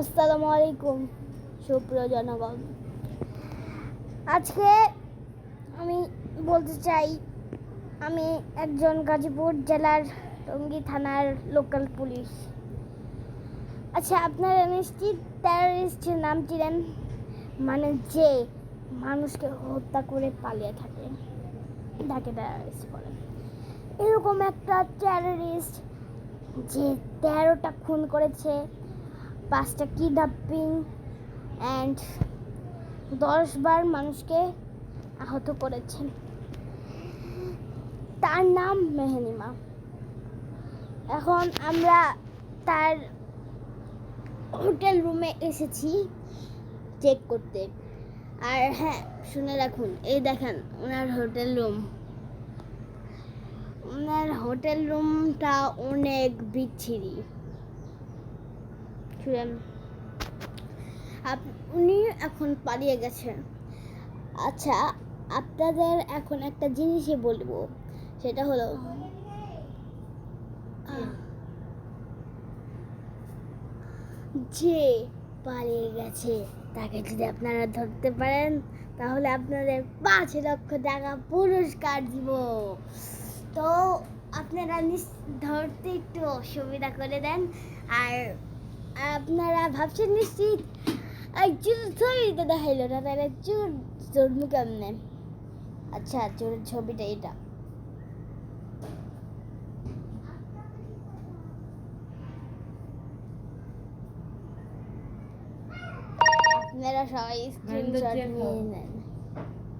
আসসালামু আলাইকুম, সুপ্রিয় জনগণ। আজকে আমি বলতে চাই, আমি একজন গাজীপুর জেলার টঙ্গী থানার লোকাল পুলিশ। আচ্ছা আপনারা নিশ্চিত টেররিস্টের নাম ছিলেন মানে যে মানুষকে হত্যা করে পালিয়ে থাকে, তাকে টেররিস্ট বলে। এরকম একটা টেররিস্ট যে তেরোটা খুন করেছে পাঁচটা কিডন্যাপিং অ্যান্ড দশ বার মানুষকে আহত করেছেন। তার নাম মেহনিমা। এখন আমরা তার হোটেল রুমে এসেছি চেক করতে। আর হ্যাঁ শুনে রাখুন, এই দেখেন, ওনার হোটেল রুম। ওনার হোটেল রুমটা অনেক বিচ্ছিরি। আপ- উনি এখন পালিয়ে গেছেন। আচ্ছা আপনাদের এখন একটা জিনিসই বলব, সেটা হলো যে পালিয়ে গেছে, তাকে যদি আপনারা ধরতে পারেন, তাহলে আপনাদের পাঁচ লক্ষ টাকা পুরস্কার দিব। তো আপনারা ধরতে একটু সুবিধা করে দেন, আর আপনারা ভাবছেন নিশ্চিত? দেখাইলো না তাহলে চুর চোর কেমনে? আচ্ছা চোরের ছবিটা এটা। আপনারা সবাই স্ক্রিনশট নিয়ে নেন।